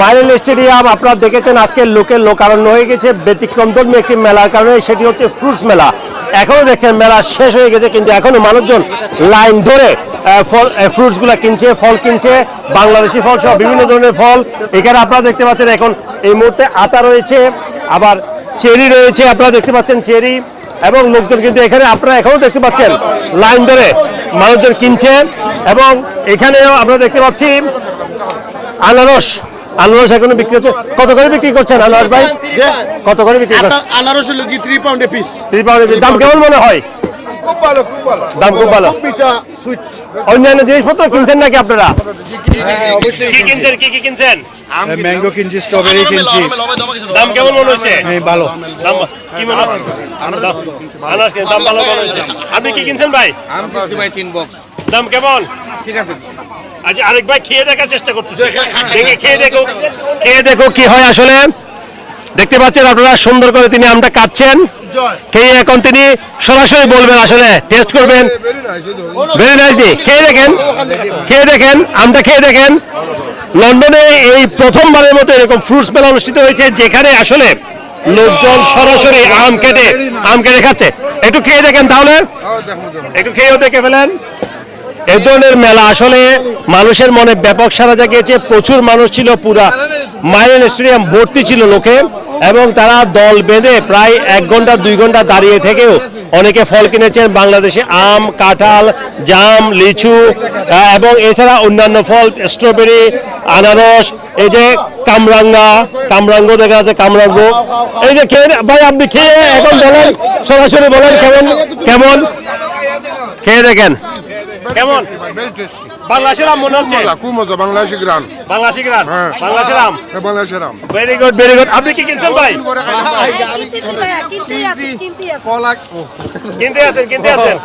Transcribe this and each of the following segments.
মাইলেল stadium, আপনারা দেখেছেন আজকে লোকের লোকারণ্য হয়ে গেছে। ব্যতিক্রম ধর্মী একটি মেলার কারণে সেটি হচ্ছে ফ্রুটস মেলা। এখনও দেখছেন মেলা শেষ হয়ে গেছে, কিন্তু এখনও মানুষজন লাইন ধরে ফল ফ্রুটসগুলা কিনছে, ফল কিনছে, বাংলাদেশি ফল সহ বিভিন্ন ধরনের ফল। এখানে আপনারা দেখতে পাচ্ছেন এখন এই মুহূর্তে আতা রয়েছে, আবার চেরি রয়েছে, আপনারা দেখতে পাচ্ছেন চেরি, এবং লোকজন কিন্তু এখানে, আপনারা এখনও দেখতে পাচ্ছেন লাইন ধরে মানুষজন কিনছে, এবং এখানেও আপনারা দেখতে পাচ্ছি আনারস। আনারস এখনও বিক্রি হচ্ছে। কত করে বিক্রি করছেন আনারস ভাই? কত করে বিক্রি করছেন? আনারস হলো কি থ্রি পাউন্ডে পিস থ্রি পাউন্ডের দাম কেমন মনে হয়? খুব ভালো খুব ভালো। দাম খুব ভালো। সুইট অন্যান্য জিনিসপত্র কিনছেন নাকি আপনারা? হ্যাঁ অবশ্যই কি কিনছেন কি কি কিনছেন? ম্যাঙ্গো কিনছি। স্ট্রবেরি কিনছি দাম কেমন মনে হচ্ছে? হ্যাঁ ভালো। দাম কি মনে হয় আনারস দাম ভালো মনে হচ্ছে। আপনি কি কিনছেন ভাই? দাম কেমন? ঠিক আছে। আচ্ছা আরেক ভাই খেয়ে দেখার চেষ্টা করতেছে। খেয়ে দেখো। খেয়ে দেখো কি হয় আসলে। দেখতে পাচ্ছেন আপনারা সুন্দর করে তিনি আমটা কাটছেন। খেয়ে এখন তিনি সরাসরি বলবেন আসলে? টেস্ট করবেন। ভেরি নাইসলি খেয়ে দেখেন। খেয়ে দেখেন। আমটা খেয়ে দেখেন। লন্ডনে এই প্রথমবারের মতো এরকম ফ্রুটস মেলা অনুষ্ঠিত হয়েছে যেখানে আসলে লোকজন সরাসরি আম কেটে আম কেটে খাচ্ছে। একটু খেয়ে দেখেন তাহলে। একটু খেয়েও দেখে ফেলেন। এই ধরনের মেলা আসলে মানুষের মনে ব্যাপক সারা জাগিয়েছে। প্রচুর মানুষ ছিল পুরা মাইলেন স্টেডিয়াম ভর্তি ছিল লোকে এবং তারা দল বেঁধে প্রায় এক ঘণ্টা, দুই ঘণ্টা দাঁড়িয়ে থেকেও অনেকে ফল কিনেছেন। বাংলাদেশে আম, কাঁঠাল, জাম, লিচু এবং এছাড়া অন্যান্য ফল, স্ট্রবেরি, আনারস, এই যে কামরাঙ্গা, কামরাঙ্গ দেখা যাচ্ছে, কামরাঙ্গ। এই যে খেয়ে, ভাই, আপনি খেয়ে এখন বলেন, সরাসরি বলেন কেমন কেমন? খেয়ে দেখেন। কেমন? বাংলাদেশের আম মনে হচ্ছে? খুব মজা বাংলাদেশি গ্রাম বাংলাদেশি গ্রাম হ্যাঁ। বাংলাদেশের আম বাংলাদেশের আম ভেরি গুড ভেরি গুড আপনি কি কিনছেন ভাই। কিনতে আছেন কিনতে আছেন?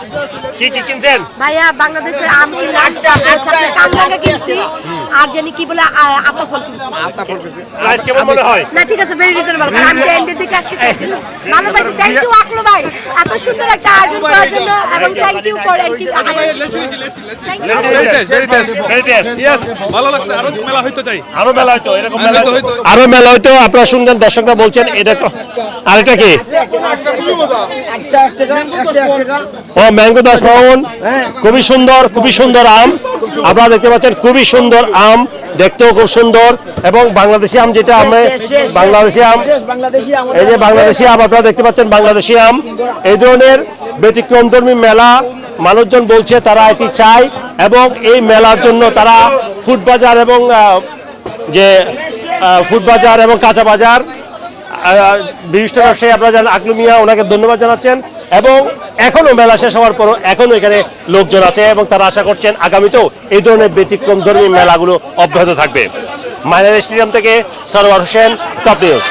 কি কি কিনছেন? ভাইয়া বাংলাদেশের আম কিনলাম আর সাথে কামরাঙ্গা কিনছি। আর জানি কি বলে আ- আতা ফল প্রাইস কেমন মনে হয়? না ঠিক আছে ভেরি রিজনেবল আমি এন্ডের দিকে ভালো পাইছি থ্যাংক ইউ আকলো ভাই। এত সুন্দর একটা আয়োজন করার জন্য এবং থ্যাংক ইউ ফর এন্টি আরও মেলা হইতে চাই। আরও মেলা হয়তো এরকম আরও মেলা হয়তো আপনারা শুনছেন দর্শকরা বলছেন এটা ক- আরেকটা কি? ও ম্যাঙ্গো দাস ভবন খুবই সুন্দর খুবই সুন্দর আম। আপনারা দেখতে পাচ্ছেন খুবই সুন্দর আম দেখতেও খুব সুন্দর এবং বাংলাদেশি আম যেটা আমরা বাংলাদেশি আম এই যে বাংলাদেশি আম আপনারা দেখতে পাচ্ছেন বাংলাদেশি আম। এই ধরনের ব্যতিক্রমধর্মী মেলা মানুষজন বলছে তারা এটি চায় এবং এই মেলার জন্য তারা ফুড বাজার এবং যে ফুড বাজার এবং কাঁচা বাজার বিশিষ্ট ব্যবসায়ী আপনারা জানেন আকলু মিয়া ওনাকে ধন্যবাদ জানাচ্ছেন। এবং এখনও মেলা শেষ হওয়ার পরও এখনও এখানে লোকজন আছে এবং তারা আশা করছেন আগামীতেও এই ধরনের ব্যতিক্রম ধর্মী মেলাগুলো অব্যাহত থাকবে। মাইনার স্টেডিয়াম থেকে সরোয়ার হোসেন, টপ নিউজ।